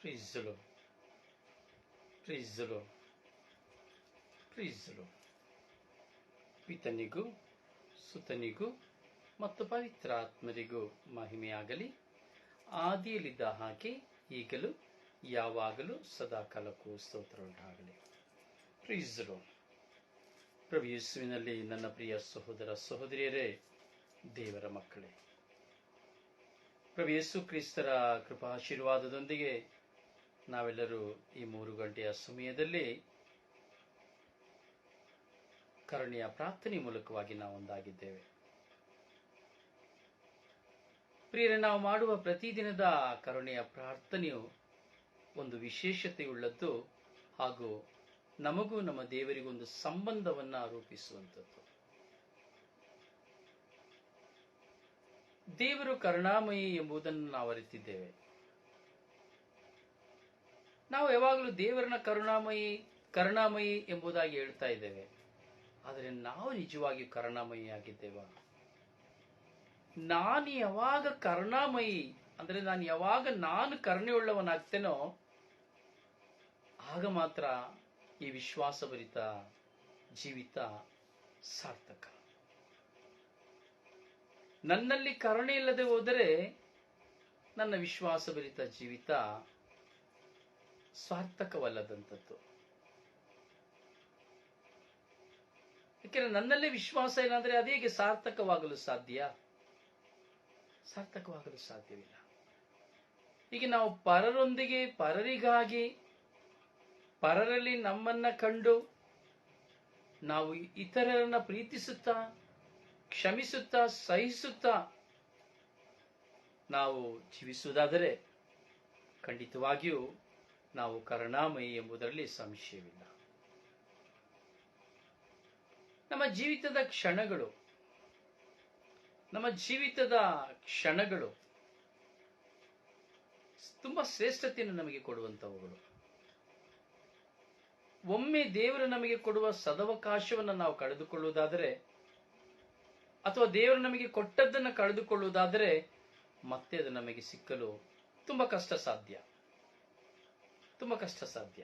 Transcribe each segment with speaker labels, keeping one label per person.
Speaker 1: ಪ್ರೀಸಲು ಪ್ರೀಸಲು ಪ್ರೀಸಲು ಪಿತನಿಗೂ ಸುತನಿಗೂ ಮತ್ತು ಪವಿತ್ರಾತ್ಮರಿಗೂ ಮಹಿಮೆಯಾಗಲಿ. ಆದಿಯಲ್ಲಿದ್ದ ಹಾಗೆ ಈಗಲೂ, ಯಾವಾಗಲೂ ಸದಾಕಾಲಕ್ಕೂ ಸ್ತೋತ್ರ ಉಂಟಾಗಲಿ ಪ್ರೀಸಲು ಪ್ರಭು ಯೇಸುವಿನಲ್ಲಿ ನನ್ನ ಪ್ರಿಯ ಸಹೋದರ ಸಹೋದರಿಯರೇ, ದೇವರ ಮಕ್ಕಳೇ. ಪ್ರಭು ಯೇಸು ಕ್ರಿಸ್ತರ ಕೃಪಾಶೀರ್ವಾದದೊಂದಿಗೆ ನಾವೆಲ್ಲರೂ ಈ ಮೂರು ಗಂಟೆಯ ಸಮಯದಲ್ಲಿ ಕರುಣೆಯ ಪ್ರಾರ್ಥನೆ ಮೂಲಕವಾಗಿ ನಾವು ಒಂದಾಗಿದ್ದೇವೆ ಪ್ರಿಯರೇ, ನಾವು ಮಾಡುವ ಪ್ರತಿದಿನದ ಕರುಣೆಯ ಪ್ರಾರ್ಥನೆಯು ಒಂದು ವಿಶೇಷತೆಯುಳ್ಳದ್ದು ಹಾಗೂ ನಮಗೂ ನಮ್ಮ ದೇವರಿಗೂ ಒಂದು ಸಂಬಂಧವನ್ನ ರೂಪಿಸುವಂಥದ್ದು. ದೇವರು ಕರುಣಾಮಯಿ ಎಂಬುದನ್ನು ನಾವು ಅರಿತಿದ್ದೇವೆ. ನಾವು ಯಾವಾಗಲೂ ದೇವರನ್ನ ಕರುಣಾಮಯಿ ಕರುಣಾಮಯಿ ಎಂಬುದಾಗಿ ಹೇಳ್ತಾ ಇದ್ದೇವೆ. ಆದರೆ ನಾವು ನಿಜವಾಗಿ ಕರುಣಾಮಯಿ ಆಗಿದ್ದೇವ? ನಾನು ಯಾವಾಗ ಕರುಣಾಮಯಿ, ಅಂದ್ರೆ ನಾನು ಯಾವಾಗ ನಾನು ಕರುಣೆಯುಳ್ಳವನಾಗ್ತೇನೋ, ಆಗ ಮಾತ್ರ ಈ ವಿಶ್ವಾಸಭರಿತ ಜೀವಿತ ಸಾರ್ಥಕ. ನನ್ನಲ್ಲಿ ಕರುಣೆ ಇಲ್ಲದೆ ಹೋದರೆ ನನ್ನ ವಿಶ್ವಾಸಭರಿತ ಜೀವಿತ ಸಾರ್ಥಕವಲ್ಲದಂಥದ್ದು ಯಾಕೆಂದ್ರೆ ನನ್ನಲ್ಲೇ ವಿಶ್ವಾಸ ಇಲ್ಲಾಂದ್ರೆ ಅದು ಹೇಗೆ ಸಾರ್ಥಕವಾಗಲು ಸಾಧ್ಯ? ಸಾರ್ಥಕವಾಗಲು ಸಾಧ್ಯವಿಲ್ಲ. ಈಗ ನಾವು ಪರರೊಂದಿಗೆ, ಪರರಿಗಾಗಿ, ಪರರಲ್ಲಿ ನಮ್ಮನ್ನ ಕಂಡು ನಾವು ಇತರರನ್ನ ಪ್ರೀತಿಸುತ್ತಾ, ಕ್ಷಮಿಸುತ್ತಾ, ಸಹಿಸುತ್ತಾ ನಾವು ಜೀವಿಸುವುದಾದರೆ ಖಂಡಿತವಾಗಿಯೂ ನಾವು ಕರುಣಾಮಯಿ ಎಂಬುದರಲ್ಲಿ ಸಂಶಯವಿಲ್ಲ. ನಮ್ಮ ಜೀವಿತದ ಕ್ಷಣಗಳು, ನಮ್ಮ ಜೀವಿತದ ಕ್ಷಣಗಳು ತುಂಬಾ ಶ್ರೇಷ್ಠತೆಯನ್ನು ನಮಗೆ ಕೊಡುವಂತವುಗಳು ಒಮ್ಮೆ ದೇವರು ನಮಗೆ ಕೊಡುವ ಸದವಕಾಶವನ್ನು ನಾವು ಕಳೆದುಕೊಳ್ಳುವುದಾದರೆ, ಅಥವಾ ದೇವರು ನಮಗೆ ಕೊಟ್ಟದ್ದನ್ನು ಕಳೆದುಕೊಳ್ಳುವುದಾದರೆ, ಮತ್ತೆ ಅದು ನಮಗೆ ಸಿಕ್ಕಲು ತುಂಬಾ ಕಷ್ಟ ಸಾಧ್ಯ ತುಂಬಾ ಕಷ್ಟ ಸಾಧ್ಯ.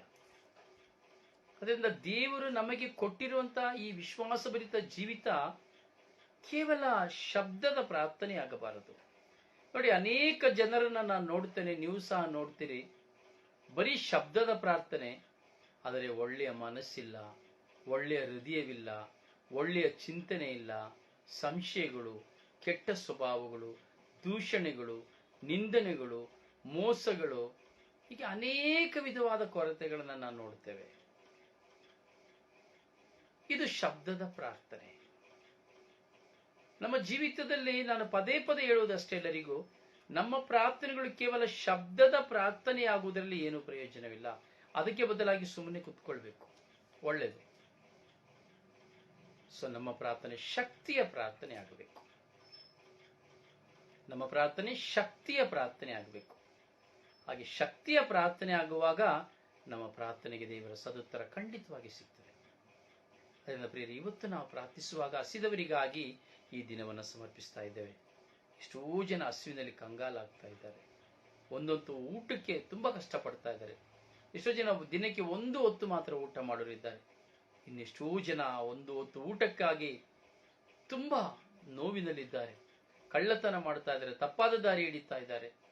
Speaker 1: ಅದರಿಂದ ದೇವರು ನಮಗೆ ಕೊಟ್ಟಿರುವಂತಹ ಈ ವಿಶ್ವಾಸಭರಿತ ಜೀವಿತ ಕೇವಲ ಶಬ್ದದ ಪ್ರಾರ್ಥನೆ ಆಗಬಾರದು. ನೋಡಿ, ಅನೇಕ ಜನರನ್ನ ನಾನು ನೋಡ್ತೇನೆ, ನೀವು ಸಹ ನೋಡ್ತೀರಿ. ಬರೀ ಶಬ್ದದ ಪ್ರಾರ್ಥನೆ, ಆದರೆ ಒಳ್ಳೆಯ ಮನಸ್ಸಿಲ್ಲ, ಒಳ್ಳೆಯ ಹೃದಯವಿಲ್ಲ, ಒಳ್ಳೆಯ ಚಿಂತನೆ ಇಲ್ಲ, ಸಂಶಯಗಳು, ಕೆಟ್ಟ ಸ್ವಭಾವಗಳು, ದೂಷಣೆಗಳು, ನಿಂದನೆಗಳು, ಮೋಸಗಳು ಹೀಗೆ ಅನೇಕ ವಿಧವಾದ ಕೊರತೆಗಳನ್ನು ನಾವು ನೋಡ್ತೇವೆ. ಇದು ಶಬ್ದದ ಪ್ರಾರ್ಥನೆ. ನಮ್ಮ ಜೀವಿತದಲ್ಲಿ ನಾನು ಪದೇ ಪದೇ ಹೇಳುವುದಷ್ಟೇ ಎಲ್ಲರಿಗೂ, ನಮ್ಮ ಪ್ರಾರ್ಥನೆಗಳು ಕೇವಲ ಶಬ್ದದ ಪ್ರಾರ್ಥನೆ ಆಗುವುದರಲ್ಲಿ ಏನು ಪ್ರಯೋಜನವಿಲ್ಲ. ಅದಕ್ಕೆ ಬದಲಾಗಿ ಸುಮ್ಮನೆ ಕುತ್ಕೊಳ್ಬೇಕು. ಒಳ್ಳೆಯದು ಸೊ ನಮ್ಮ ಪ್ರಾರ್ಥನೆ ಶಕ್ತಿಯ ಪ್ರಾರ್ಥನೆ ಆಗಬೇಕು. ನಮ್ಮ ಪ್ರಾರ್ಥನೆ ಶಕ್ತಿಯ ಪ್ರಾರ್ಥನೆ ಆಗಬೇಕು. ಹಾಗೆ ಶಕ್ತಿಯ ಪ್ರಾರ್ಥನೆ ಆಗುವಾಗ ನಮ್ಮ ಪ್ರಾರ್ಥನೆಗೆ ದೇವರ ಸದುತ್ತರ ಖಂಡಿತವಾಗಿ ಸಿಗ್ತದೆ. ಅದರಿಂದ ಪ್ರಿಯರು, ಇವತ್ತು ನಾವು ಪ್ರಾರ್ಥಿಸುವಾಗ ಹಸಿದವರಿಗಾಗಿ ಈ ದಿನವನ್ನು ಸಮರ್ಪಿಸ್ತಾ ಇದ್ದೇವೆ. ಎಷ್ಟೋ ಜನ ಹಸುವಿನಲ್ಲಿ ಕಂಗಾಲಾಗ್ತಾ ಇದ್ದಾರೆ. ಒಂದೊಂದು ಊಟಕ್ಕೆ ತುಂಬಾ ಕಷ್ಟಪಡ್ತಾ ಇದ್ದಾರೆ. ಎಷ್ಟೋ ಜನ ದಿನಕ್ಕೆ ಒಂದು ಹೊತ್ತು ಮಾತ್ರ ಊಟ ಮಾಡೋರಿದ್ದಾರೆ ಇನ್ನೆಷ್ಟೋ ಜನ ಒಂದು ಹೊತ್ತು ಊಟಕ್ಕಾಗಿ ತುಂಬಾ ನೋವಿನಲ್ಲಿದ್ದಾರೆ. ಕಳ್ಳತನ ಮಾಡ್ತಾ ಇದ್ದಾರೆ, ತಪ್ಪಾದ ದಾರಿ ಹಿಡಿತಾ ಇದ್ದಾರೆ.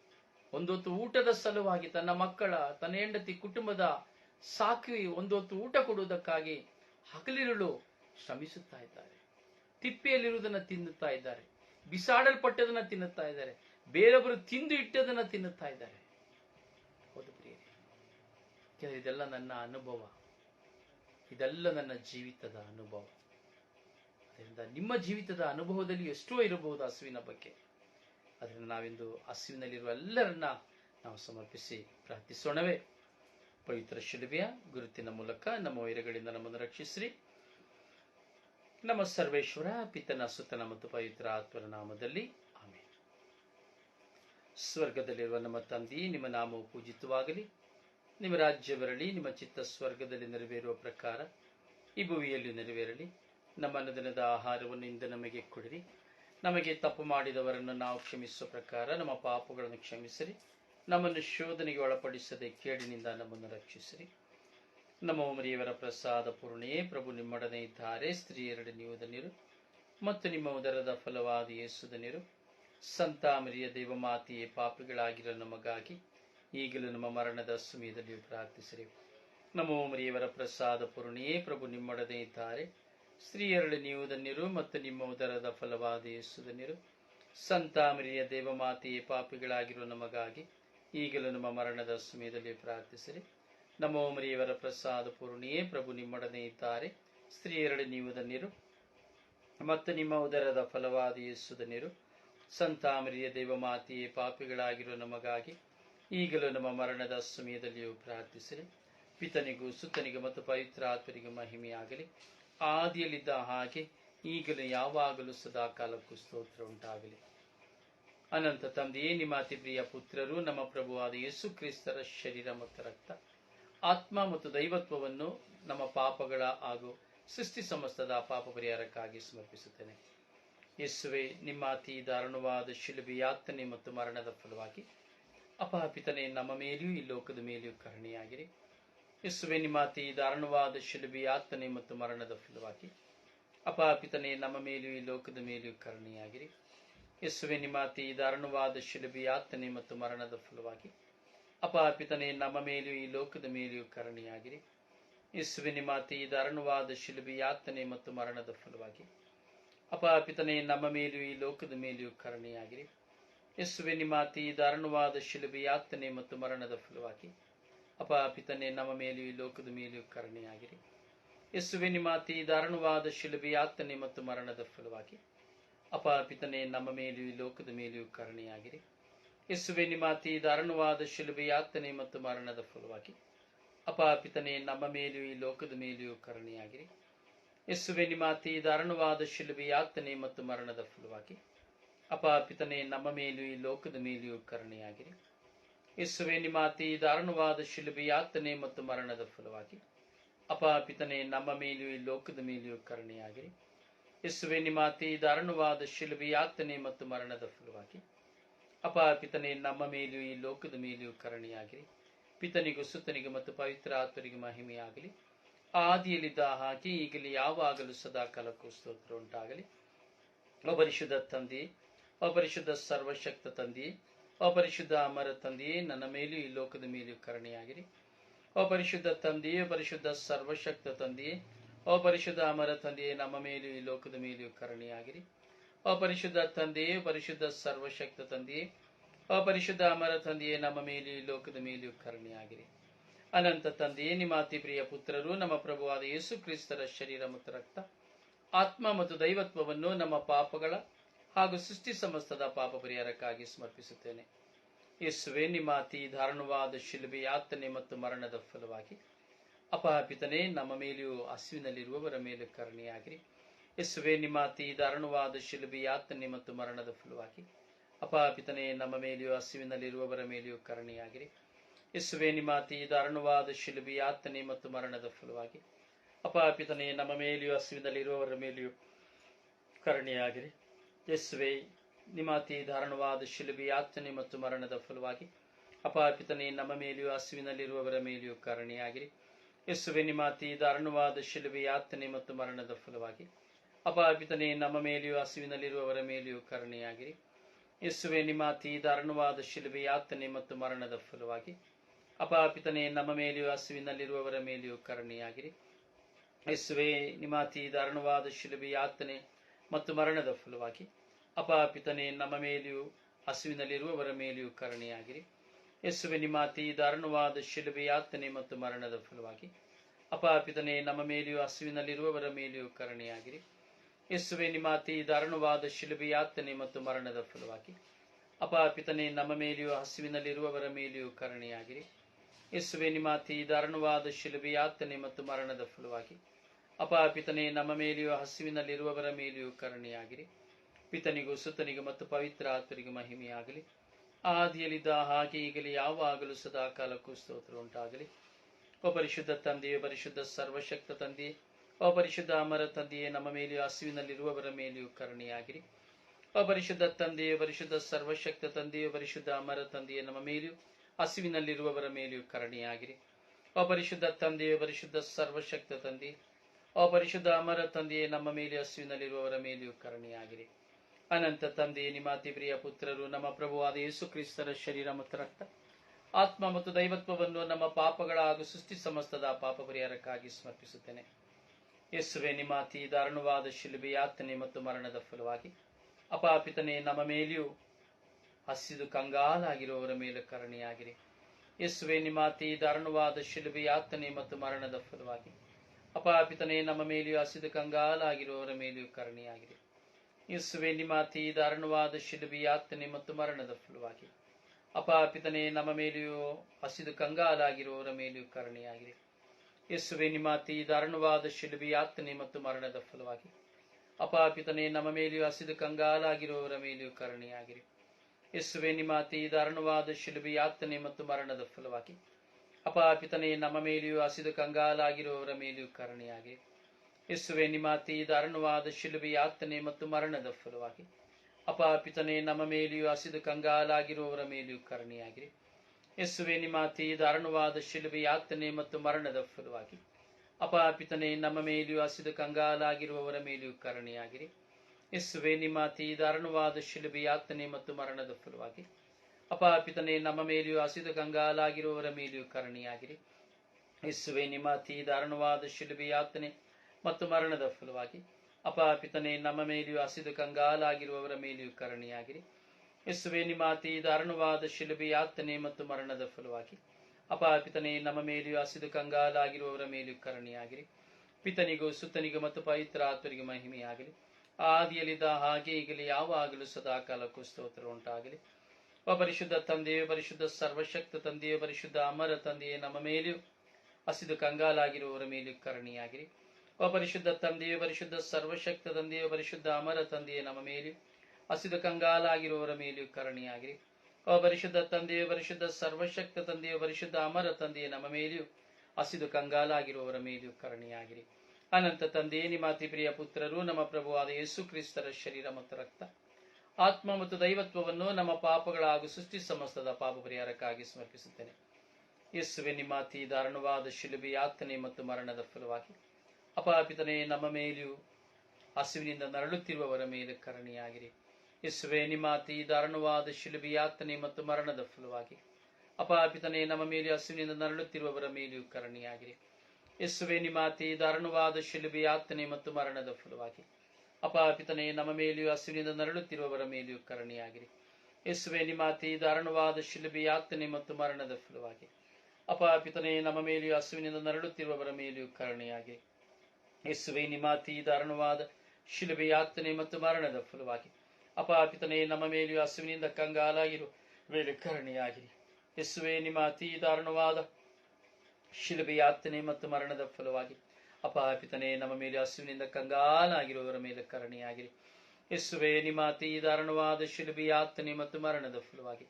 Speaker 1: ಒಂದೊತ್ತು ಊಟದ ಸಲುವಾಗಿ ತನ್ನ ಮಕ್ಕಳ, ತನ್ನ ಹೆಂಡತಿ ಕುಟುಂಬದ ಸಾಕಿ ಒಂದೊತ್ತು ಊಟ ಕೊಡುವುದಕ್ಕಾಗಿ ಹಗಲಿರುಳು ಶ್ರಮಿಸುತ್ತಾ ಇದ್ದಾರೆ. ತಿಪ್ಪೆಯಲ್ಲಿರುವುದನ್ನ ತಿನ್ನುತ್ತಾ ಇದ್ದಾರೆ. ಬಿಸಾಡಲ್ಪಟ್ಟದನ್ನ ತಿನ್ನುತ್ತಾ ಇದ್ದಾರೆ. ಬೇರೊಬ್ಬರು ತಿಂದು ಇಟ್ಟದನ್ನ ತಿನ್ನುತ್ತಾ ಇದ್ದಾರೆ. ಹೌದು ಇದೆಲ್ಲ ನನ್ನ ಅನುಭವ. ಇದೆಲ್ಲ ನನ್ನ ಜೀವಿತದ ಅನುಭವ. ಅದರಿಂದ ನಿಮ್ಮ ಜೀವಿತದ ಅನುಭವದಲ್ಲಿ ಎಷ್ಟೋ ಇರಬಹುದು ಹಸುವಿನ ಬಗ್ಗೆ. ಅದರಿಂದ ನಾವಿಂದು ಹಸಿವಿನಲ್ಲಿರುವ ಎಲ್ಲರನ್ನ ನಾವು ಸಮರ್ಪಿಸಿ ಪ್ರಾರ್ಥಿಸೋಣವೇ. ಪವಿತ್ರ ಶಿಲುಬೆಯ ಗುರುತಿನ ಮೂಲಕ ನಮ್ಮ ವೈರಗಳಿಂದ ನಮ್ಮನ್ನು ರಕ್ಷಿಸ್ರಿ. ನಮ್ಮ ಸರ್ವೇಶ್ವರ, ಪಿತನ, ಸುತನ ಮತ್ತು ಪವಿತ್ರ ಆತ್ಮರ ನಾಮದಲ್ಲಿ ಆಮೇಲೆ ಸ್ವರ್ಗದಲ್ಲಿರುವ ನಮ್ಮ ತಂದಿ, ನಿಮ್ಮ ನಾಮವು ಪೂಜಿತವಾಗಲಿ. ನಿಮ್ಮ ರಾಜ್ಯ ಬರಲಿ, ನಿಮ್ಮ ಚಿತ್ತ ಸ್ವರ್ಗದಲ್ಲಿ ನೆರವೇರುವ ಪ್ರಕಾರ ಈ ಭುವಿಯಲ್ಲಿ ನೆರವೇರಲಿ. ನಮ್ಮ ಅನುದಿನದ ಆಹಾರವನ್ನು ಇಂದು ನಮಗೆ ಕೊಡಿರಿ. ನಮಗೆ ತಪ್ಪು ಮಾಡಿದವರನ್ನು ನಾವು ಕ್ಷಮಿಸುವ ಪ್ರಕಾರ ನಮ್ಮ ಪಾಪಗಳನ್ನು ಕ್ಷಮಿಸಿರಿ. ನಮ್ಮನ್ನು ಶೋಧನೆಗೆ ಒಳಪಡಿಸದೆ ಕೇಡಿನಿಂದ ನಮ್ಮನ್ನು ರಕ್ಷಿಸಿರಿ. ನಮ್ಮ ಮರಿಯವರ ಪ್ರಸಾದ ಪೂರ್ಣೆಯೇ ಪ್ರಭು ನಿಮ್ಮೊಡನೆ ಇದ್ದಾರೆ ಸ್ತ್ರೀಯರಡೆ ನೀವು ಮತ್ತು ನಿಮ್ಮ ಉದರದ ಫಲವಾದ ಯೇಸುಧನ್ಯರು ಸಂತ ಮರಿಯ ದೇವಮಾತೆಯೇ, ಪಾಪಿಗಳಾಗಿರೋ ನಮಗಾಗಿ ಈಗಲೂ ನಮ್ಮ ಮರಣದ ಸಮಯದಲ್ಲಿ ಪ್ರಾರ್ಥಿಸಿರಿ. ನಮೋ ಮರಿಯವರ ಪ್ರಸಾದ ಪೂರ್ಣೆಯೇ ಪ್ರಭು ನಿಮ್ಮೊಡನೆ ಇದ್ದಾರೆ. ಸ್ತ್ರೀಯರಳು ನೀವು ಧನ್ಯರು ಮತ್ತು ನಿಮ್ಮ ಉದರದ ಫಲವಾದ ಯೇಸುಧನ್ಯರು ಸಂತ ಮರಿಯ ದೇವಮಾತೆಯೇ, ಪಾಪಿಗಳಾಗಿರುವ ನಮಗಾಗಿ ಈಗಲೂ ನಮ್ಮ ಮರಣದ ಸಮಯದಲ್ಲಿ ಪ್ರಾರ್ಥಿಸಿರಿ. ನಮೋ ಮರಿಯವರ ಪ್ರಸಾದ ಪೂರ್ಣಿಯೇ, ಪ್ರಭು ನಿಮ್ಮೊಡನೆ ಇದ್ದಾರೆ. ಸ್ತ್ರೀಯರಳು ನೀವು ಧನ್ಯರು ಮತ್ತು ನಿಮ್ಮ ಉದರದ ಫಲವಾದ ಯೇಸುಧನ್ಯರು ಸಂತ ಮರಿಯ ದೇವಮಾತೆಯೇ, ಪಾಪಿಗಳಾಗಿರುವ ನಮಗಾಗಿ ಈಗಲೂ ನಮ್ಮ ಮರಣದ ಸಮಯದಲ್ಲಿಯೂ ಪ್ರಾರ್ಥಿಸಿರಿ. ಪಿತನಿಗೂ ಸುತ್ತನಿಗೂ ಮತ್ತು ಪವಿತ್ರ ಆತ್ಮರಿಗೂ ಮಹಿಮೆಯಾಗಲಿ. ಆದಿಯಲ್ಲಿದ್ದ ಹಾಗೆ ಈಗಲೂ ಯಾವಾಗಲೂ ಸದಾ ಕಾಲಕ್ಕೂ ಸ್ತೋತ್ರ ಉಂಟಾಗಲಿ. ಅನಂತ ತಂದೆಯೇ, ನಿಮ್ಮ ಅತಿ ಪ್ರಿಯ ಪುತ್ರರು, ನಮ್ಮ ಪ್ರಭುವಾದ ಯೇಸು ಕ್ರಿಸ್ತರ ಶರೀರ ಮತ್ತು ರಕ್ತ, ಆತ್ಮ ಮತ್ತು ದೈವತ್ವವನ್ನು ನಮ್ಮ ಪಾಪಗಳ ಹಾಗೂ ಸೃಷ್ಟಿ ಸಮಸ್ತದ ಪಾಪ ಪರಿಹಾರಕ್ಕಾಗಿ ಸಮರ್ಪಿಸುತ್ತೇನೆ. ಯೇಸುವೆ, ನಿಮ್ಮ ಅತಿ ದಾರುಣವಾದ ಶಿಲುಬೆ ಯಾತನೆ ಮತ್ತು ಮರಣದ ಫಲವಾಗಿ ಅಪಹಪಿತನೆ ನಮ್ಮ ಮೇಲೆಯೂ ಈ ಲೋಕದ ಮೇಲೆಯೂ ಕರುಣೆಯಾಗಿರಿ. ಯೇಸುವೆ ನಿಮಾತಿ ದಾರುಣವಾದ ಶಿಲುಬಿ ಯಾತನೆ ಮತ್ತು ಮರಣದ ಫಲವಾಗಿ. ಅಪಾಪಿತನೇ ನಮ್ಮ ಮೇಲೆಯೂ ಈ ಲೋಕದ ಮೇಲೂ ಕರುಣೆಯಾಗಿರಿ. ಯೇಸುವೆ ನಿಮಾತಿ ದಾರುಣವಾದ ಶಿಲುಬಿ ಯಾತನೆ ಮತ್ತು ಮರಣದ ಫಲವಾಗಿ. ಅಪಾಪಿತನೇ ನಮ್ಮ ಮೇಲೆಯೂ ಈ ಲೋಕದ ಮೇಲೂ ಕರುಣೆಯಾಗಿರಿ. ಯೇಸುವೆ ನಿಮಾತಿ ದಾರುಣವಾದ ಶಿಲುಬಿ ಯಾತನೆ ಮತ್ತು ಮರಣದ ಫಲವಾಗಿ. ಅಪಾಪಿತನೇ ನಮ್ಮ ಮೇಲೆಯೂ ಈ ಲೋಕದ ಮೇಲೂ ಕರುಣೆಯಾಗಿರಿ. ಯೇಸುವೆ ನಿಮಾತಿ ದಾರುಣವಾದ ಶಿಲುಬಿ ಯಾತನೆ ಮತ್ತು ಮರಣದ ಫಲವಾಗಿ. ಅಪಹಪಿತನೆ ನಮ್ಮ ಮೇಲೆಯೂ ಲೋಕದ ಮೇಲೆಯೂ ಕರುಣೆಯಾಗಿರಿ. ಯಸ್ಸುವೆ ನಿಮ್ಮ ಅತಿ ದಾರುಣವಾದ ಶಿಲುಬೆ ಆತನೆ ಮತ್ತು ಮರಣದ ಫಲವಾಗಿ. ಅಪಹಪಿತನೆ ನಮ್ಮ ಮೇಲೆಯೂ ಲೋಕದ ಮೇಲೆಯೂ ಕರುಣೆಯಾಗಿರಿ. ಯಸ್ಸುವೆ ನಿಮ್ಮ ಅತಿ ದಾರುಣವಾದ ಶಿಲುಬೆ ಆತನೆ ಮತ್ತು ಮರಣದ ಫಲವಾಗಿ. ಪಿತನೇ ನಮ್ಮ ಮೇಲೆಯೂ ಈ ಲೋಕದ ಮೇಲೆಯೂ ಕರುಣೆಯಾಗಿರಿ. ಯಸ್ಸುವೆ ನಿಮ್ಮ ಅತಿ ದಾರುಣವಾದ ಶಿಲುಬೆ ಆತನೆ ಮತ್ತು ಮರಣದ ಫಲವಾಗಿ. ಅಪಹಪಿತನೆ ನಮ್ಮ ಮೇಲೆಯೂ ಈ ಲೋಕದ ಮೇಲೆಯೂ ಕರುಣೆಯಾಗಿರಿ. ಯೇಸುವೆ, ನಿಮ್ಮ ಅತಿ ದಾರುಣವಾದ ಶಿಲುಬೆ ಯಾತನೆ ಮತ್ತು ಮರಣದ ಫಲವಾಗಿ. ಅಪಹಪಿತನೆ ನಮ್ಮ ಮೇಲೆಯೂ, ಲೋಕದ ಮೇಲೆಯೂ ಕರುಣೆಯಾಗಿರಿ. ಯೇಸುವೆ, ನಿಮ್ಮ ಅತಿ ದಾರುಣವಾದ ಶಿಲುಬೆ ಯಾತನೆ ಮತ್ತು ಮರಣದ ಫಲವಾಗಿ. ಅಪಹಪಿತನೆ ನಮ್ಮ ಮೇಲೆಯೂ ಈ ಲೋಕದ ಮೇಲೆಯೂ ಕರುಣೆಯಾಗಿರಿ. ಪಿತನಿಗೂ, ಸುತ್ತನಿಗೂ ಮತ್ತು ಪವಿತ್ರ ಮಹಿಮೆಯಾಗಲಿ. ಆದಿಯಲ್ಲಿದ್ದ ಹಾಗೆ ಈಗಲೇ, ಯಾವಾಗಲೂ ಸದಾ ಕಾಲಕ್ಕೂ ಸ್ತೋತ್ರ ಉಂಟಾಗಲಿ ಅಪರಿಶುದ್ಧ ತಂದೆಯೇ ಅಪರಿಶುದ್ಧ ಸರ್ವಶಕ್ತ ತಂದೆಯೇ ಅಪರಿಶುದ್ಧ ಅಮರ ತಂದೆಯೇ, ನನ್ನ ಮೇಲೂ ಈ ಲೋಕದ ಮೇಲೆಯೂ ಕರುಣೆಯಾಗಿರಿ. ಅಪರಿಶುದ್ಧ ತಂದೆಯೇ ಪರಿಶುದ್ಧ ಸರ್ವಶಕ್ತ ತಂದೆಯೇ, ಅಪರಿಶುದ್ಧ ಅಮರ ತಂದೆಯೇ, ನಮ್ಮ ಮೇಲೂ ಈ ಲೋಕದ ಮೇಲೂ ಕರುಣೆಯಾಗಿರಿ. ಅಪರಿಶುದ್ಧ ತಂದೆಯೇ ಪರಿಶುದ್ಧ ಸರ್ವಶಕ್ತ ತಂದೆಯೇ, ಅಪರಿಶುದ್ಧ ಅಮರ ತಂದೆಯೇ, ನಮ್ಮ ಮೇಲೂ ಈ ಲೋಕದ ಮೇಲೆಯೂ ಕರುಣೆಯಾಗಿರಿ. ಅನಂತ ತಂದೆಯೇ, ನಿಮ್ಮ ಅತಿ ಪ್ರಿಯ ಪುತ್ರರು, ನಮ್ಮ ಪ್ರಭುವಾದ ಯೇಸು ಕ್ರಿಸ್ತರ ಶರೀರ ಮತ್ತು ರಕ್ತ, ಆತ್ಮ ಮತ್ತು ದೈವತ್ವವನ್ನು ನಮ್ಮ ಪಾಪಗಳ ಹಾಗೂ ಸೃಷ್ಟಿ ಸಮಸ್ತದ ಪಾಪ ಪರಿಹಾರಕ್ಕಾಗಿ ಸಮರ್ಪಿಸುತ್ತೇನೆ. ಯೇಸುವೆ, ನಿಮ್ಮ ಅತಿ ದಾರುಣವಾದ ಶಿಲುಬೆ ಯಾತನೆ ಮತ್ತು ಮರಣದ ಫಲವಾಗಿ. ಅಪಹಪಿತನೇ ನಮ್ಮ ಮೇಲೆಯೂ ಹಸುವಿನಲ್ಲಿರುವವರ ಮೇಲೆ ಕರುಣೆಯಾಗಿರಿ. ಯೇಸುವೆ, ನಿಮ್ಮ ಅತಿ ದಾರುಣವಾದ ಶಿಲುಬೆ ಯಾತನೆ ಮತ್ತು ಮರಣದ ಫಲವಾಗಿ. ಅಪಹಪಿತನೇ ನಮ್ಮ ಮೇಲೆಯೂ ಹಸುವಿನಲ್ಲಿರುವವರ ಮೇಲೆಯೂ ಕರುಣೆಯಾಗಿರಿ. ಯೇಸುವೆ, ನಿಮ್ಮ ಅತಿ ದಾರುಣವಾದ ಶಿಲುಬೆ ಯಾತನೆ ಮತ್ತು ಮರಣದ ಫಲವಾಗಿ. ಅಪಹಪಿತನೇ ನಮ್ಮ ಮೇಲೆಯೂ ಹಸುವಿನಲ್ಲಿರುವವರ ಮೇಲೆಯೂ ಕರುಣೆಯಾಗಿರಿ. ಯೇಸುವೆ ನಿಮಾತಿ ಧಾರಣವಾದ ದಾರುಣವಾದ ಶಿಲುಬೆ ಯಾತನೆ ಮತ್ತು ಮರಣದ ಫಲವಾಗಿ ಅಪಾಪಿತನೇ ನಮ್ಮ ಮೇಲೆಯೂ ಹಸುವಿನಲ್ಲಿರುವವರ ಮೇಲೆಯೂ ಕರುಣೆಯಾಗಿರಿ. ಯೇಸುವೆ ನಿಮಾತಿ ದಾರುಣವಾದ ಶಿಲುಬೆ ಯಾತನೆ ಮತ್ತು ಮರಣದ ಫಲವಾಗಿ ಅಪಾಪಿತನೇ ನಮ್ಮ ಮೇಲೆಯೂ ಹಸುವಿನಲ್ಲಿರುವವರ ಮೇಲೆಯೂ ಕರುಣೆಯಾಗಿರಿ. ಯೇಸುವೆ ನಿಮಾತಿ ಅತಿ ದಾರುಣವಾದ ಶಿಲುಬೆ ಯಾತನೆ ಮತ್ತು ಮರಣದ ಫಲವಾಗಿ ಅಪಾಪಿತನೇ ನಮ್ಮ ಮೇಲೆಯೂ ಹಸುವಿನಲ್ಲಿರುವವರ ಮೇಲೆಯೂ ಕರುಣೆಯಾಗಿರಿ. ಯೇಸುವೆ ನಿಮಾತಿ ಅತಿ ದಾರುಣವಾದ ಶಿಲುಬೆ ಯಾತನೆ ಮತ್ತು ಮರಣದ ಫಲವಾಗಿ ಅಪಾಪಿತನೇ ನಮ್ಮ ಮೇಲೆಯೂ, ಹಸುವಿನಲ್ಲಿರುವವರ ಮೇಲೆಯೂ ಕರುಣೆಯಾಗಿರಿ. ಯೇಸುವೆ, ನಿಮ್ಮ ಅತಿ ದಾರುಣವಾದ ಶಿಲುಬೆ ಯಾತನೆ ಮತ್ತು ಮರಣದ ಫಲವಾಗಿ ಅಪಾಪಿತನೇ ನಮ್ಮ ಮೇಲೆಯೂ, ಹಸುವಿನಲ್ಲಿರುವವರ ಮೇಲೆಯೂ ಕರುಣೆಯಾಗಿರಿ. ಯೇಸುವೆ, ನಿಮ್ಮ ಅತಿ ದಾರುಣವಾದ ಶಿಲುಬೆ ಯಾತನೆ ಮತ್ತು ಮರಣದ ಫಲವಾಗಿ ಅಪಾಪಿತನೇ ನಮ್ಮ ಮೇಲೆಯೂ, ಹಸುವಿನಲ್ಲಿರುವವರ ಮೇಲೆಯೂ ಕರುಣೆಯಾಗಿರಿ. ಯೇಸುವೆ, ನಿಮ್ಮ ಅತಿ ದಾರುಣವಾದ ಶಿಲುಬೆ ಯಾತನೆ ಮತ್ತು ಮರಣದ ಫಲವಾಗಿ ಅಪಹಪಿತನೇ ನಮ್ಮ ಮೇಲೆಯೂ ಹಸಿವಿನಲ್ಲಿರುವವರ ಮೇಲೆಯೂ ಕರುಣೆಯಾಗಿರಿ. ಪಿತನಿಗೂ ಸುತನಿಗೂ ಮತ್ತು ಪವಿತ್ರ ಆತ್ಮರಿಗೂ ಮಹಿಮೆಯಾಗಲಿ. ಆದಿಯಲ್ಲಿದ್ದ ಹಾಗೆ ಈಗಲೇ ಯಾವಾಗಲೂ ಸದಾ ಕಾಲಕ್ಕೂ ಸ್ತೋತ್ರ ಉಂಟಾಗಲಿ ಪರಿಶುದ್ಧ ತಂದೆಯೇ ಪರಿಶುದ್ಧ ಸರ್ವಶಕ್ತ ತಂದೆಯೇ, ಓ ಪರಿಶುದ್ಧ ಅಮರ ತಂದೆಯೇ, ನಮ್ಮ ಮೇಲೆಯೂ ಹಸುವಿನಲ್ಲಿರುವವರ ಮೇಲೆಯೂ ಕರುಣೆಯಾಗಿರಿ. ಓ ಪರಿಶುದ್ಧ ತಂದೆಯೇ ಪರಿಶುದ್ಧ ಸರ್ವಶಕ್ತ ತಂದೆಯೇ ಪರಿಶುದ್ಧ ಅಮರ ತಂದೆಯೇ, ನಮ್ಮ ಮೇಲೆಯೂ ಹಸಿವಿನಲ್ಲಿರುವವರ ಮೇಲೆಯೂ ಕರುಣೆಯಾಗಿರಿ. ಓ ಪರಿಶುದ್ಧ ತಂದೆಯೇ ಪರಿಶುದ್ಧ ಸರ್ವಶಕ್ತ ತಂದೆ ಪರಿಶುದ್ಧ ಅಮರ ತಂದೆಯೇ, ನಮ್ಮ ಮೇಲೆ ಹಸುವಿನಲ್ಲಿರುವವರ ಮೇಲೆಯೂ ಕರುಣೆಯಾಗಿರಿ ಅನಂತ ತಂದೆಯೇ, ನಿಮ್ಮ ಅತಿ ಪ್ರಿಯ ಪುತ್ರರು, ನಮ್ಮ ಪ್ರಭುವಾದ ಯೇಸು ಕ್ರಿಸ್ತರ ಶರೀರ ಮತ್ತು ರಕ್ತ, ಆತ್ಮ ಮತ್ತು ದೈವತ್ವವನ್ನು ನಮ್ಮ ಪಾಪಗಳ ಹಾಗೂ ಸೃಷ್ಟಿ ಸಮಸ್ತದ ಪಾಪ ಪರಿಹಾರಕ್ಕಾಗಿ ಸಮರ್ಪಿಸುತ್ತೇನೆ. ಯೇಸುವೆ, ನಿಮ್ಮ ಅತಿ ದಾರುಣವಾದ ಶಿಲುಬೆ, ಯಾತನೆ ಮತ್ತು ಮರಣದ ಫಲವಾಗಿ ಅಪಾಪಿತನೇ, ನಮ್ಮ ಮೇಲೆಯೂ ಹಸಿದು ಕಂಗಾಲಾಗಿರುವವರ ಮೇಲೆ ಕರುಣೆಯಾಗಿರಿ ಯೇಸುವೆ, ನಿಮ್ಮ ಅತಿ ದಾರುಣವಾದ ಶಿಲುಬೆ, ಯಾತನೆ ಮತ್ತು ಮರಣದ ಫಲವಾಗಿ ಅಪಾಪಿತನೆ ನಮ್ಮ ಮೇಲೆಯೂ ಹಸಿದು ಕಂಗಾಲಾಗಿರುವವರ ಮೇಲೆಯೂ ಕರುಣೆಯಾಗಿರಿ ಯೇಸುವೆ, ನಿಮ್ಮ ಅತಿ ದಾರುಣವಾದ ಶಿಲುಬಿ ಯಾತನೆ ಮತ್ತು ಮರಣದ ಫಲವಾಗಿ. ಅಪಾಪಿತನೇ ನಮ್ಮ ಮೇಲೆಯೂ ಹಸಿದು ಕಂಗಾಲಾಗಿರುವವರ ಮೇಲೆಯೂ ಕರುಣೆಯಾಗಿರಿ ಯೇಸುವೆ, ನಿಮ್ಮ ಅತಿ ದಾರುಣವಾದ ಶಿಲುಬಿ ಯಾತನೆ ಮತ್ತು ಮರಣದ ಫಲವಾಗಿ. ಅಪಾಪಿತನೇ ನಮ್ಮ ಮೇಲೆಯೂ ಹಸಿದು ಕಂಗಾಲಾಗಿರುವವರ ಮೇಲೆಯೂ ಕರುಣೆಯಾಗಿರಿ ಯೇಸುವೆ, ನಿಮ್ಮ ಅತಿ ದಾರುಣವಾದ ಶಿಲುಬಿ ಯಾತನೆ ಮತ್ತು ಮರಣದ ಫಲವಾಗಿ. ಅಪಾಪಿತನೆ, ನಮ್ಮ ಮೇಲೆಯೂ ಹಸಿದು ಕಂಗಾಲಾಗಿರುವವರ ಮೇಲೆಯೂ ಕರುಣೆಯಾಗಿ. ಯೇಸುವೆ ನಿಮಾತಿ ದಾರುಣವಾದ ಶಿಲುಬೆ ಯಾತನೆ ಮತ್ತು ಮರಣದ ಫಲವಾಗಿ. ಅಪಾಪಿತನೇ, ನಮ್ಮ ಮೇಲೆಯೂ ಹಸಿದು ಕಂಗಾಲಾಗಿರುವವರ ಮೇಲೆಯೂ ಕರುಣೆಯಾಗಿರಿ ಯೇಸುವೆ ನಿಮಾತಿ ದಾರುಣವಾದ ಶಿಲುಬೆ ಯಾತನೆ ಮತ್ತು ಮರಣದ ಫಲವಾಗಿ. ಅಪಾಪಿತನೇ, ನಮ್ಮ ಮೇಲೆಯೂ ಹಸಿದು ಕಂಗಾಲಾಗಿರುವವರ ಮೇಲೆಯೂ ಕರುಣೆಯಾಗಿರಿ ಯೇಸುವೆ ನಿಮಾತಿ ದಾರುಣವಾದ ಶಿಲುಬೆ ಯಾತನೆ ಮತ್ತು ಮರಣದ ಫಲವಾಗಿ. ಅಪಾಪಿತನೆ ನಮ್ಮ ಮೇಲೆಯೂ ಹಸಿದು ಕಂಗಾಲಾಗಿರುವವರ ಮೇಲೆಯೂ ಕರುಣಿಯಾಗಿರಿ ಇಸುವೆ ನಿಮ್ಮ ಅತಿ ದಾರುಣವಾದ ಶಿಲುಬೆ ಯಾತನೆ ಮತ್ತು ಮರಣದ ಫಲವಾಗಿ. ಅಪಾಪಿತನೇ ನಮ್ಮ ಮೇಲೆಯೂ ಹಸಿದು ಕಂಗಾಲಾಗಿರುವವರ ಮೇಲೆಯೂ ಕರುಣಿಯಾಗಿರಿ ಯೇಸುವೆ, ನಿಮ್ಮ ಅತಿ ದಾರುಣವಾದ ಶಿಲುಬೆ ಯಾತನೆ ಮತ್ತು ಮರಣದ ಫಲವಾಗಿ. ಅಪಾಪಿತನೇ ನಮ್ಮ ಮೇಲೆಯೂ ಹಸಿದು ಕಂಗಾಲಾಗಿರುವವರ ಮೇಲೆಯೂ ಕರುಣಿಯಾಗಿರಿ ಪಿತನಿಗೂ, ಸುತ್ತನಿಗೂ ಮತ್ತು ಪವಿತ್ರ ಆತ್ಮರಿಗೆ ಮಹಿಮೆಯಾಗಲಿ. ಆದಿಯಲ್ಲಿದ್ದ ಹಾಗೆ ಈಗಲೇ ಯಾವಾಗಲೂ ಸದಾಕಾಲಕ್ಕೂ ಸ್ತೋತ್ರ ಉಂಟಾಗಲಿ. ಓ ಪರಿಶುದ್ಧ ತಂದೆಯೇ ಪರಿಶುದ್ಧ ಸರ್ವಶಕ್ತ ತಂದೆಯೇ ಪರಿಶುದ್ಧ ಅಮರ ತಂದೆಯೇ ನಮ್ಮ ಮೇಲೆಯೂ ಹಸಿದು ಕಂಗಾಲಾಗಿರುವವರ ಮೇಲೆಯೂ ಕರುಣಿಯಾಗಿರಿ. ಓ ಪರಿಶುದ್ಧ ತಂದೆಯೇ ಪರಿಶುದ್ಧ ಸರ್ವಶಕ್ತ ತಂದೆಯೇ ಪರಿಶುದ್ಧ ಅಮರ ತಂದೆಯೇ ನಮ್ಮ ಮೇಲೆಯೂ ಹಸಿದು ಕಂಗಾಲಾಗಿರುವವರ ಮೇಲೆಯೂ ಕರುಣಿಯಾಗಿರಿ. ಓ ಪರಿಶುದ್ಧ ತಂದೆಯೇ ಪರಿಶುದ್ಧ ಸರ್ವಶಕ್ತ ತಂದೆಯೇ ಪರಿಶುದ್ಧ ಅಮರ ತಂದೆಯೇ ನಮ್ಮ ಮೇಲೆಯೂ ಹಸಿದು ಕಂಗಾಲಾಗಿರುವವರ ಮೇಲೆಯೂ ಕರುಣಿಯಾಗಿರಿ. ಅನಂತ ತಂದೆಯೇ, ನಿಮ್ಮ ಅತಿ ಪ್ರಿಯ ಪುತ್ರರು, ನಮ್ಮ ಪ್ರಭುವಾದ ಯೇಸು ಕ್ರಿಸ್ತರ ಶರೀರ ಮತ್ತು ರಕ್ತ. ಆತ್ಮ ಮತ್ತು ದೈವತ್ವವನ್ನು ನಮ್ಮ ಪಾಪಗಳ ಹಾಗೂ ಸೃಷ್ಟಿ ಸಮಸ್ತದ ಪಾಪ ಪರಿಹಾರಕ್ಕಾಗಿ ಸಮರ್ಪಿಸುತ್ತೇನೆ. ಯೇಸುವೆ, ನಿಮ್ಮ ಅತಿ ದಾರುಣವಾದ ಶಿಲುಬೆ ಯಾತನೆ ಮತ್ತು ಮರಣದ ಫಲವಾಗಿ. ಅಪಾಪಿತನೇ ನಮ್ಮ ಮೇಲೆಯೂ ಹಸುವಿನಿಂದ ನರಳುತ್ತಿರುವವರ ಮೇಲೆ ಕರಣಿಯಾಗಿರಿ. ಯೇಸುವೆ, ನಿಮ್ಮ ಅತಿ ದಾರುಣವಾದ ಶಿಲುಬೆ ಯಾತನೆ ಮತ್ತು ಮರಣದ ಫಲವಾಗಿ. ಅಪಾಪಿತನೇ ನಮ್ಮ ಮೇಲೆ ಹಸುವಿನಿಂದ ನರಳುತ್ತಿರುವವರ ಮೇಲೆಯೂ ಕರಣಿಯಾಗಿರಿ. ಯೇಸುವೆ, ನಿಮ್ಮ ಅತಿ ದಾರುಣವಾದ ಶಿಲುಬೆ ಯಾತನೆ ಮತ್ತು ಮರಣದ ಫಲವಾಗಿ. ಅಪಾಪಿತನೆ, ನಮ್ಮ ಮೇಲೆಯೂ ಹಸುವಿನಿಂದ ನರಳುತ್ತಿರುವವರ ಮೇಲೆಯೂ ಕರುಣೆಯಾಗಿರಿ. ಯೇಸುವೆ, ನಿಮ್ಮ ಅತಿ ದಾರುಣವಾದ ಶಿಲುಬೆ ಯಾತನೆ ಮತ್ತು ಮರಣದ ಫಲವಾಗಿ. ಅಪಾಪಿತನೇ, ನಮ್ಮ ಮೇಲೆಯೂ ಹಸುವಿನಿಂದ ನರಳುತ್ತಿರುವವರ ಮೇಲೆಯೂ ಕರುಣೆಯಾಗಿರಿ. ಯೇಸುವೆ, ನಿಮ್ಮ ಅತಿ ದಾರುಣವಾದ ಮತ್ತು ಮರಣದ ಫಲವಾಗಿ. ಅಪಾಪಿತನೇ, ನಮ್ಮ ಮೇಲೆಯೂ ಹಸುವಿನಿಂದ ಕಂಗಾಲಾಗಿರು, ಮೇಲೆ ಕರುಣೆಯಾಗಿರಿ. ಯೇಸುವೆ, ನಿಮ್ಮ ಅತಿ ದಾರುಣವಾದ ಮತ್ತು ಮರಣದ ಫಲವಾಗಿ. ಅಪಾಪಿತನೆ, ನಮ್ಮ ಮೇಲೆ ಹಸುವಿನಿಂದ ಕಂಗಾಲಾಗಿರುವವರ ಮೇಲೆ ಕರುಣೆಯಾಗಿರಿ. ಯೇಸುವೆ, ನಿಮ್ಮ ಅತಿ ದಾರುಣವಾದ ಶಿಲುಬಿ ಯಾತನೆ ಮತ್ತು ಮರಣದ ಫಲವಾಗಿ.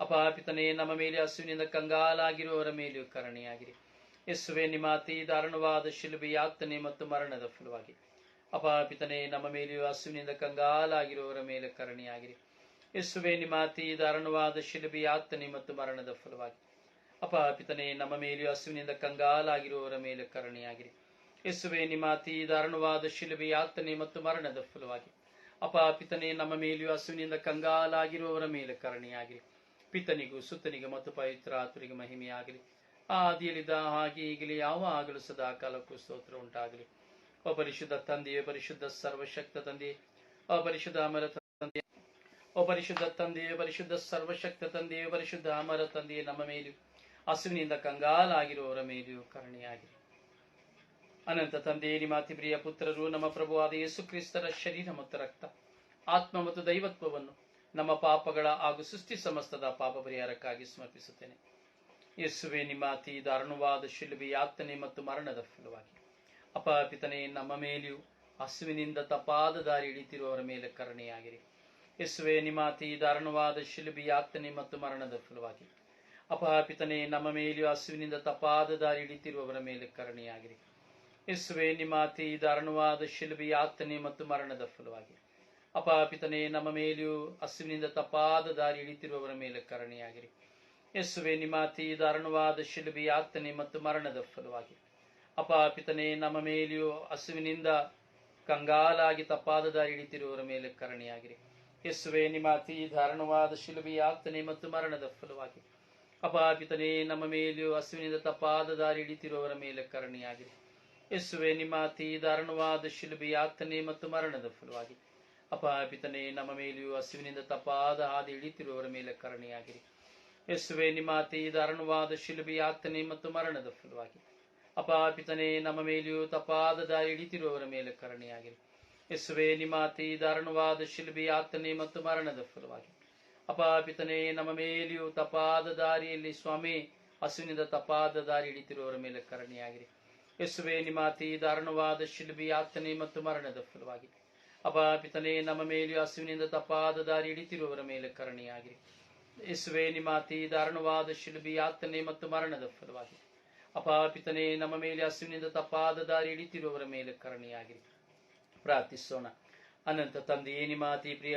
Speaker 1: ಅಪಾಪಿತನೇ, ನಮ್ಮ ಮೇಲೆ ಹಸುವಿನಿಂದ ಕಂಗಾಲಾಗಿರುವವರ ಮೇಲೆಯೂ ಕರುಣೆಯಾಗಿರಿ. ಯೇಸುವೆ, ನಿಮ್ಮ ಅತಿ ದಾರುಣವಾದ ಶಿಲುಬಿ ಯಾತನೆ ಮತ್ತು ಮರಣದ ಫಲವಾಗಿ. ಅಪಾಪಿತನೇ, ನಮ್ಮ ಮೇಲೆಯೂ ಹಸುವಿನಿಂದ ಕಂಗಾಲಾಗಿರುವವರ ಮೇಲೆ ಕರುಣೆಯಾಗಿರಿ. ಯೇಸುವೆ, ನಿಮ್ಮ ಅತಿ ದಾರುಣವಾದ ಶಿಲುಬಿ ಯಾತನೆ ಮತ್ತು ಮರಣದ ಫಲವಾಗಿ. ಅಪಾಪಿತನೇ, ನಮ್ಮ ಮೇಲೆಯೂ ಹಸುವಿನಿಂದ ಕಂಗಾಲಾಗಿರುವವರ ಮೇಲೆ ಕರುಣೆಯಾಗಿರಿ. ಯೇಸುವೆ, ನಿಮ್ಮ ಅತಿ ದಾರುಣವಾದ ಶಿಲುಬೆ ಯಾತನೆ ಮತ್ತು ಮರಣದ ಫಲವಾಗಿ. ಅಪಾಪಿತನೆ ನಮ್ಮ ಮೇಲೆಯೂ ಹಸುವಿನಿಂದ ಕಂಗಾಲಾಗಿರುವವರ ಮೇಲೆ ಕರುಣೆಯಾಗಿರಿ. ಪಿತನಿಗೂ ಸುತ್ತನಿಗೂ ಮತ್ತು ಪವಿತ್ರ ಆತನಿಗೆ ಮಹಿಮೆಯಾಗಲಿ ಆದಿಯಲ್ಲಿದ್ದ ಹಾಗೆ ಈಗಲಿ ಯಾವ ಆಗಲು ಸದಾ ಕಾಲಕ್ಕೂ ಸ್ತೋತ್ರ ಉಂಟಾಗಲಿ. ಓ ಪರಿಶುದ್ಧ ತಂದೆಯೇ ಪರಿಶುದ್ಧ ಸರ್ವಶಕ್ತ ತಂದೆಯೇ ಅಪರಿಶುದ್ಧ ಪರಿಶುದ್ಧ ಅಮರ ತಂದೆ ಓ ಪರಿಶುದ್ಧ ತಂದೆಯೇ ಪರಿಶುದ್ಧ ಸರ್ವಶಕ್ತ ತಂದೆಯೇ ಪರಿಶುದ್ಧ ಅಮರ ತಂದೆಯೇ ನಮ್ಮ ಮೇಲೆಯೂ ಹಸುವಿನಿಂದ ಕಂಗಾಲಾಗಿರುವವರ ಮೇಲೆಯೂ ಕರುಣೆಯಾಗಿರಿ. ಅನಂತ ತಂದೆಯೇ ನಿಮ್ಮ ಅತಿ ಪ್ರಿಯ ಪುತ್ರರು, ನಮ್ಮ ಪ್ರಭುವಾದ ಯೇಸು ಕ್ರಿಸ್ತರ ಶರೀರ ಮತ್ತು ರಕ್ತ, ಆತ್ಮ ಮತ್ತು ದೈವತ್ವವನ್ನು ನಮ್ಮ ಪಾಪಗಳ ಹಾಗೂ ಸೃಷ್ಟಿ ಸಮಸ್ತದ ಪಾಪ ಪರಿಹಾರಕ್ಕಾಗಿ ಸಮರ್ಪಿಸುತ್ತೇನೆ. ಯೇಸುವೆ, ನಿಮ್ಮ ಅತಿ ದಾರುಣವಾದ ಶಿಲುಬೆ ಯಾತನೆ ಮತ್ತು ಮರಣದ ಫಲವಾಗಿ. ಅಪಾಪಿತನೇ ನಮ್ಮ ಮೇಲೆಯೂ ಹಸುವಿನಿಂದ ತಪಾದ ದಾರಿ ಇಳಿತಿರುವವರ ಮೇಲೆ ಕರುಣೆಯಾಗಿರಿ. ಯೇಸುವೆ ನಿಮಾತಿ ದಾರುಣವಾದ ಶಿಲುಬಿ ಯಾತನೆ ಮತ್ತು ಮರಣದ ಫಲವಾಗಿ. ಅಪಹಾಪಿತನೇ ನಮ್ಮ ಮೇಲೆಯೂ ಹಸುವಿನಿಂದ ತಪಾದ ದಾರಿ ಇಳಿತಿರುವವರ ಮೇಲೆ ಕರುಣೆಯಾಗಿರಿ. ಯೇಸುವೆ ನಿಮಾತಿ ದಾರಣವಾದ ಶಿಲುಬೆ ಯಾತನೆ ಮತ್ತು ಮರಣದ ಫಲವಾಗಿ. ಅಪಾಪಿತನೇ, ನಮ್ಮ ಮೇಲೆಯೂ ಹಸುವಿನಿಂದ ತಪ್ಪಾದ ದಾರಿ ಹಿಡಿತಿರುವವರ ಮೇಲೆ ಕರುಣೆಯಾಗಿರಿ. ಯೇಸುವೆ ನಿಮಾತಿ ದಾರುಣವಾದ ಶಿಲ್ಬಿ ಯಾತನೆ ಮತ್ತು ಮರಣದ ಫಲವಾಗಿ. ಅಪಾಪಿತನೇ, ನಮ್ಮ ಮೇಲೆಯೂ ಹಸುವಿನಿಂದ ಕಂಗಾಲಾಗಿ ತಪ್ಪಾದ ದಾರಿ ಹಿಡಿತಿರುವವರ ಮೇಲೆ ಕರಣಿಯಾಗಿರಿ. ಯೇಸುವೆ ನಿಮಾತಿ ದಾರುಣವಾದ ಶಿಲುಬೆ ಯಾತನೆ ಮತ್ತು ಮರಣದ ಫಲವಾಗಿ. ಅಪಾಪಿತನೇ, ನಮ್ಮ ಮೇಲೆಯೂ ಹಸುವಿನಿಂದ ತಪ್ಪಾದ ದಾರಿ ಹಿಡಿತಿರುವವರ ಮೇಲೆ ಕರುಣೆಯಾಗಿರಿ. ಯೇಸುವೆ, ನಿಮ್ಮ ಅತಿ ದಾರುಣವಾದ ಶಿಲುಬೆ ಯಾತನೆ ಮತ್ತು ಮರಣದ ಫಲವಾಗಿ. ಅಪಾಪಿತನೇ ನಮ್ಮ ಮೇಲೆಯೂ ಹಸುವಿನಿಂದ ತಪ್ಪಾದ ಹಾದಿ ಇಳಿತಿರುವವರ ಮೇಲೆ ಕರುಣೆಯಾಗಿರಿ. ಯೇಸುವೆ, ನಿಮ್ಮ ಅತಿ ದಾರುಣವಾದ ಶಿಲುಬೆ ಯಾತನೆ ಮತ್ತು ಮರಣದ ಫಲವಾಗಿ. ಅಪಾಪಿತನೇ ನಮ್ಮ ಮೇಲೆಯೂ ತಪ್ಪಾದ ದಾರಿ ಇಳಿತಿರುವವರ ಮೇಲೆ ಕರುಣೆಯಾಗಿರಿ. ಯೇಸುವೆ, ನಿಮ್ಮ ಅತಿ ದಾರುಣವಾದ ಶಿಲುಬೆ ಯಾತನೆ ಮತ್ತು ಮರಣದ ಫಲವಾಗಿ. ಅಪಾಪಿತನೇ ನಮ್ಮ ಮೇಲೆಯೂ ತಪ್ಪಾದ ದಾರಿಯಲ್ಲಿ ಸ್ವಾಮಿ, ಹಸುವಿನಿಂದ ತಪ್ಪಾದ ದಾರಿ ಇಳಿತಿರುವವರ ಮೇಲೆ ಕರುಣೆಯಾಗಿರಿ. ಯೇಸುವೆ ನಿಮಾತಿ ದಾರುಣವಾದ ಶಿಲ್ಬಿ ಯಾತನೆ ಮತ್ತು ಮರಣದ ಫಲವಾಗಿ ಅಪಾಪಿತನೇ ನಮ್ಮ ಮೇಲೆಯೂ ಹಸುವಿನಿಂದ ತಪ್ಪಾದ ದಾರಿ ಹಿಡಿತಿರುವವರ ಮೇಲೆ ಕರುಣೆಯಾಗಿರಿ ಯೇಸುವೆ, ನಿಮ್ಮ ಅತಿ ದಾರುಣವಾದ ಶಿಲ್ಬಿ ಯಾತನೆ ಮತ್ತು ಮರಣದ ಫಲವಾಗಿ ಅಪಾಪಿತನೇ ನಮ್ಮ ಮೇಲೆ ಹಸುವಿನಿಂದ ತಪ್ಪಾದ ದಾರಿ ಹಿಡಿತಿರುವವರ ಮೇಲೆ ಕರುಣೆಯಾಗಿರಿ ಪ್ರಾರ್ಥಿಸೋಣ. ಅನಂತ ತಂದೆಯೇ, ನಿಮ್ಮ ಅತಿ ಪ್ರಿಯ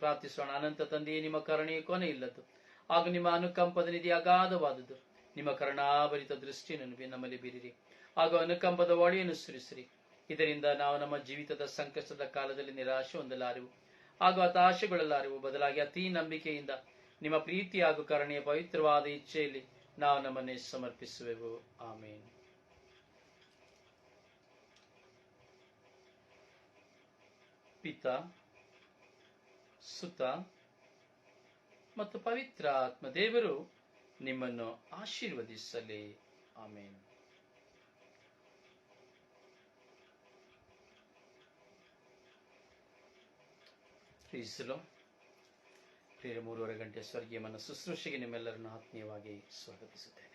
Speaker 1: ಪ್ರಾರ್ಥಿಸೋಣ. ಅನಂತ ತಂದೆಯೇ, ನಿಮ್ಮ ಕರುಣೆಯ ಕೊನೆ ಇಲ್ಲದ್ದು ಹಾಗೂ ನಿಮ್ಮ ಅನುಕಂಪದ ನಿಧಿ ಅಗಾಧವಾದದ್ದು ನಿಮ್ಮ ಕರ್ಣಾಭರಿತ ದೃಷ್ಟಿ ನನಗೆ ನಮ್ಮಲ್ಲಿ ಬೀರಿರಿ. ಹಾಗೂ ಅನುಕಂಪದ ವಾಣಿಯನ್ನು ಸುರಿಸಿರಿ ಇದರಿಂದ ನಾವು ನಮ್ಮ ಜೀವಿತದ ಸಂಕಷ್ಟದ ಕಾಲದಲ್ಲಿ ನಿರಾಶೆ ಹೊಂದಲಾರೆವು. ಹಾಗೂ ಹತಾಶೆಗೊಳ್ಳಲಾರೆವು ಬದಲಾಗಿ ಅತಿ ನಂಬಿಕೆಯಿಂದ ನಿಮ್ಮ ಪ್ರೀತಿ ಹಾಗೂ ಕರುಣೆಯ ಪವಿತ್ರವಾದ ಇಚ್ಛೆಯಲ್ಲಿ ನಾವು ನಮ್ಮನ್ನೇ ಸಮರ್ಪಿಸುವೆವು. ಆಮೇನ್. ಪಿತ, ಸುತ ಮತ್ತು ಪವಿತ್ರ ಆತ್ಮ ದೇವರು ನಿಮ್ಮನ್ನು ಆಶೀರ್ವದಿಸಲಿ. ಆಮೇನ್. ಪ್ರೀಸಲು ಪ್ರಿಯ ಮೂರುವರೆ ಗಂಟೆ ಸ್ವರ್ಗೀಯ ಮನ ಶುಶ್ರೂಷೆಗೆ ನಿಮ್ಮೆಲ್ಲರನ್ನು ಆತ್ಮೀಯವಾಗಿ ಸ್ವಾಗತಿಸುತ್ತೇನೆ.